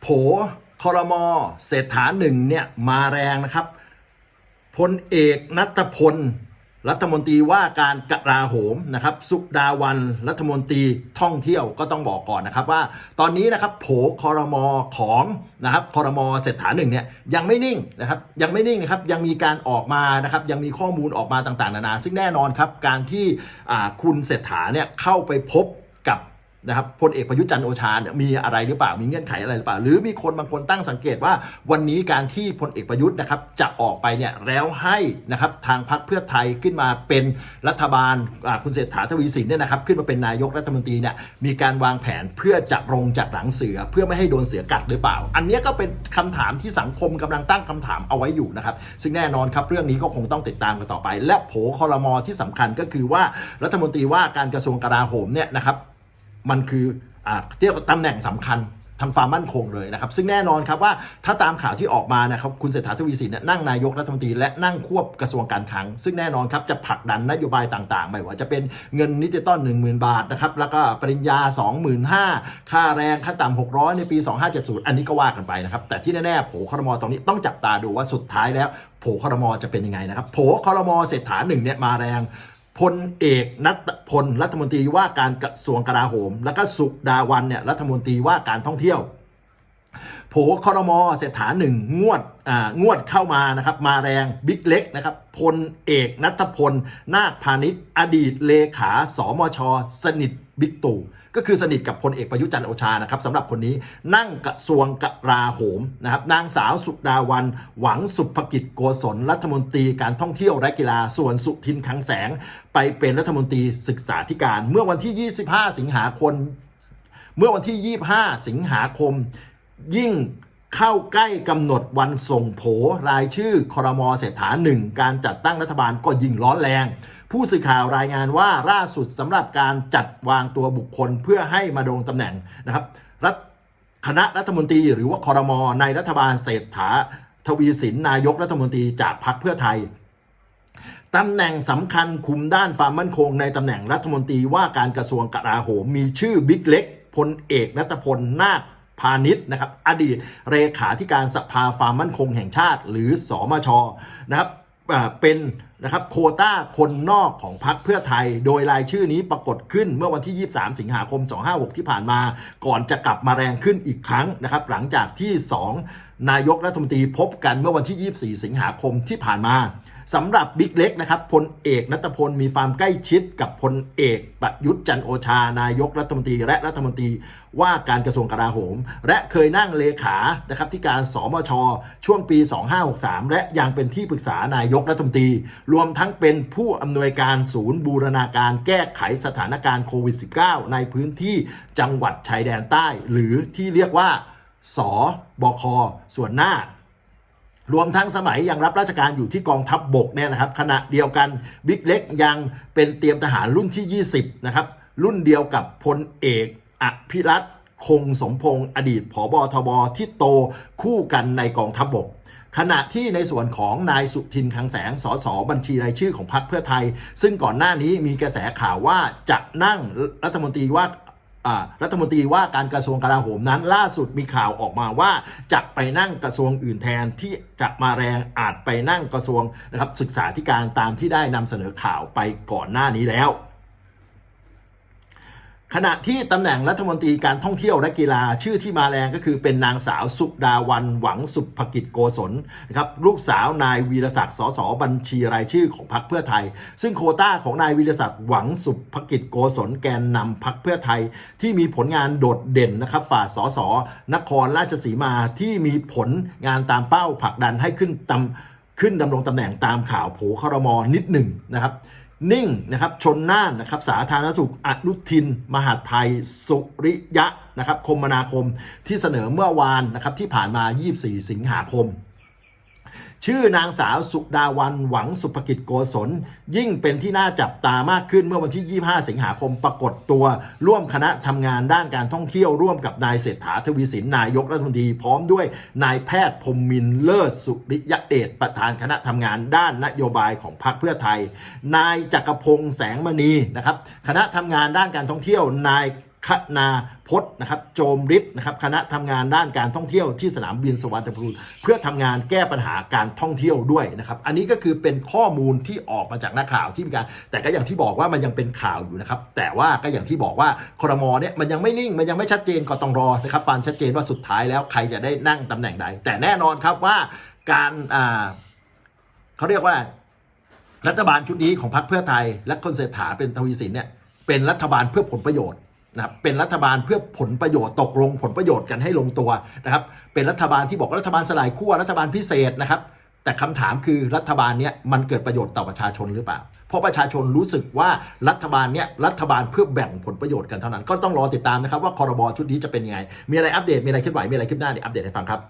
โผคอรมอเศรษฐาหนึ่งเนี่ยมาแรงนะครับพลเอกนัตพล รัฐมนตรีว่าการกระลาโหมนะครับ สุดาวัน รัฐมนตรีท่องเที่ยวก็ต้องบอกก่อนนะครับว่า ตอนนี้นะครับโผคอรมอของนะครับคอรมอเศรษฐาหนึ่งเนี่ยยังไม่นิ่งนะครับยังไม่นิ่งนะครับยังมีการออกมานะครับยังมีข้อมูลออกมาต่างๆนานา ซึ่งแน่นอนครับการที่คุณเศรษฐาเนี่ยเข้าไปพบกับ นะครับพลเอกประยุจันโอชาเนี่ยมีอะไรหรือเปล่ามีเงื่อนไขอะไรหรือเปล่า หรือมีคนบางคนตั้งสังเกตว่า วันนี้การที่พลเอกประยุทธ์นะครับจะออกไปเนี่ยแล้วให้นะครับทางพรรคเพื่อไทยขึ้นมาเป็นรัฐบาลคุณเศรษฐาทวีสินเนี่ยนะครับขึ้นมาเป็นนายกรัฐมนตรีเนี่ยมีการวางแผนเพื่อจะลงจากหลังเสือเพื่อไม่ให้โดนเสือกัดหรือเปล่า อันนี้ก็เป็นคำถามที่สังคมกำลังตั้งคำถามเอาไว้อยู่นะครับซึ่งแน่นอนครับเรื่องนี้ก็คงต้องติดตามกันต่อไป และโผคอรมอที่สำคัญก็คือว่ารัฐมนตรีว่าการกระทรวงกลาโหมเนี่ยนะครับ มันคือเรียกว่าตำแหน่งสำคัญทางความมั่นคงเลยนะครับ ซึ่งแน่นอนครับว่าถ้าตามข่าวที่ออกมานะครับคุณเศรษฐาทวีสินนั่งนายกรัฐมนตรีและนั่งควบกระทรวงการคลัง ซึ่งแน่นอนครับจะผลักดันนโยบายต่างๆ ไม่ว่าจะเป็นเงินนิติต้น1 0,000 บาทนะครับแล้วก็ปริญญา 25,000ค่าแรงขั้นต่ำ600 ในปี 2570 อันนี้ก็ว่ากันไปนะครับ แต่ที่แน่ๆโผครมตรงนี้ต้องจับตาดูว่าสุดท้ายแล้วโผครมจะเป็นยังไงนะครับโผครมเศรษฐาหนึ่งเนี่ยมาแรง พลเอกนัทพลรัฐมนตรีว่าการกระทรวงกลาโหม แล้วก็สุดาวันเนี่ยรัฐมนตรีว่าการท่องเที่ยว โผคอรมอเศรษฐาหนึ่งงวดอ่างวดเข้ามานะครับ มาแรงบิ๊กเล็กนะครับพลเอกนัทพล นาคพาณิชย์ อดีตเลขาสมช สนิทบิ๊กตู่ก็คือสนิทกับพลเอกประยุทธ์จันทร์โอชานะครับสำหรับคนนี้นั่งกระทรวงกลาโหมนะครับนางสาวสุดาวัน หวังสุภกิจโกศลรัฐมนตรีการท่องเที่ยวและกีฬาส่วนสุทินคังแสง ไปเป็นรัฐมนตรีศึกษาธิการ เมื่อวันที่ 25 สิงหาคมเมื่อวันที่ 25 สิงหาคม ยิ่งเข้าใกล้กำหนดวันส่งโผรายชื่อคอรมอเศรษฐาหนึ่งการจัดตั้งรัฐบาลก็ยิ่งร้อนแรง ผู้สื่อข่าวรายงานว่าล่าสุดสำหรับการจัดวางตัวบุคคลเพื่อให้มาดงตำแหน่งนะครับรัฐคณะรัฐมนตรีหรือว่าคอรมอในรัฐบาลเศรษฐาทวีสินนายกรัฐมนตรีจากพรรคเพื่อไทยตำแหน่งสำคัญคุมด้านความมั่นคงในตำแหน่งรัฐมนตรีว่าการกระทรวงกลาโหมมีชื่อบิ๊กเล็กพลเอกนัตพลนาค พาณิชย์นะครับอดีตเลขาธิการสภาความมั่นคงแห่งชาติ หรือสอมชนะครับเป็นนะครับโคต้าคนนอกของพรรคเพื่อไทย โดยรายชื่อนี้ปรากฏขึ้นเมื่อวันที่ 23 สิงหาคม 256 ที่ผ่านมา ก่อนจะกลับมาแรงขึ้นอีกครั้งนะครับ หลังจากที่ 2 นายกรัฐมนตรีพบกันเมื่อวันที่ 24 สิงหาคมที่ผ่านมา สำหรับบิ๊กเล็กนะครับพลเอกนัตพลมีความใกล้ชิดกับพลเอกประยุทธ์จันโอชานายกรัฐมนตรี และรัฐมนตรีว่าการกระทรวงกลาโหม และเคยนั่งเลขานะครับที่การสมช ช่วงปี 2563 และยังเป็นที่ปรึกษานายกรัฐมนตรี รวมทั้งเป็นผู้อำนวยการศูนย์บูรณาการแก้ไขสถานการณ์โควิด -19 ในพื้นที่จังหวัดชายแดนใต้ หรือที่เรียกว่าสบคส่วนหน้า รวมทั้งสมัยยังรับราชการอยู่ที่กองทัพบบกเนี่ยนะครับ ขณะเดียวกันบิ๊กเล็กยังเป็นเตรียมทหารรุ่นที่ 20 นะครับ รุ่นเดียวกับพลเอกอภิรัตคงสมพงศ์อดีตผบทบที่โตคู่กันในกองทัพบบกขณะที่ในส่วนของนายสุทินคังแสง สสบัญชีรายชื่อของพรรคเพื่อไทย ซึ่งก่อนหน้านี้มีกระแสข่าวว่าจะนั่งรัฐมนตรีว่า รัฐมนตรีว่าการกระทรวงกลาโหมนั้น ล่าสุดมีข่าวออกมาว่าจะไปนั่งกระทรวงอื่นแทนที่จะมาแรงอาจไปนั่งกระทรวงนะครับศึกษาธิการตามที่ได้นำเสนอข่าวไปก่อนหน้านี้แล้ว ขณะที่ตำแหน่งรัฐมนตรีการท่องเที่ยวและกีฬาชื่อที่มาแรงก็คือเป็นนางสาวสุดาวันหวังสุภกิจโกศลนะครับลูกสาวนายวีรศักดิ์สสบัญชีรายชื่อของพรรคเพื่อไทย ซึ่งโคต้าของนายวีรศักดิ์หวังสุภกิจโกศลแกนนำพรรคเพื่อไทย ที่มีผลงานโดดเด่นนะครับฝ่าสสนครราชสีมาที่มีผลงานตามเป้าผลักดันให้ขึ้นตำขึ้นดำรงตำแหน่งตามข่าวโผครมอนิดหนึ่งนะครับ นิ่งนะครับชนน่านนะครับสาธารณสุขอนุทิน มหาไทย สุริยะนะครับคมนาคมที่เสนอเมื่อวานนะครับที่ผ่านมา 24 สิงหาคม ชื่อนางสาวสุดาวันหวังสุภกิจโกศลยิ่งเป็นที่น่าจับตามากขึ้นเมื่อวันที่ 25 สิงหาคมปรากฏตัวร่วมคณะทำงานด้านการท่องเที่ยวร่วมกับนายเศรษฐาทวีสินนายกรัฐมนตรีพร้อมด้วยนายแพทย์พมมินเลิศสุริยเดชประธานคณะทำงานด้านนโยบายของพรรคเพื่อไทย นายจักรพงษ์แสงมณีนะครับคณะทำงานด้านการท่องเที่ยวนาย คณาพจน์นะครับโจมฤทธิ์นะครับคณะทำงานด้านการท่องเที่ยวที่สนามบินสวรรณภูมิเพื่อทำงานแก้ปัญหาการท่องเที่ยวด้วยนะครับ อันนี้ก็คือเป็นข้อมูลที่ออกมาจากนักข่าวที่มีการ แต่ก็อย่างที่บอกว่ามันยังเป็นข่าวอยู่นะครับ แต่ว่าก็อย่างที่บอกว่าครมเนี่ยมันยังไม่นิ่งมันยังไม่ชัดเจนก็ต้องรอนะครับฟังชัดเจนว่าสุดท้ายแล้วใครจะได้นั่งตำแหน่งใด แต่แน่นอนครับว่าการอ่าเขาเรียกว่ารัฐบาลชุดนี้ของพรรคเพื่อไทย และคนเศรษฐาเป็นทวีสินเนี่ยเป็นรัฐบาลเพื่อผลประโยชน์ นะครับเป็นรัฐบาลเพื่อผลประโยชน์ตกลงผลประโยชน์กันให้ลงตัวนะครับ เป็นรัฐบาลที่บอกว่ารัฐบาลสลายขั้วรัฐบาลพิเศษนะครับ แต่คำถามคือรัฐบาลเนี้ยมันเกิดประโยชน์ต่อประชาชนหรือเปล่า เพราะประชาชนรู้สึกว่ารัฐบาลเนี้ยรัฐบาลเพื่อแบ่งผลประโยชน์กันเท่านั้น ก็ต้องรอติดตามนะครับว่าคอรบชุดนี้จะเป็นยังไง มีอะไรอัปเดตมีอะไรเคลื่อนไหวมีอะไรคืบหน้าเดี๋ยวอัปเดตให้ฟังครับ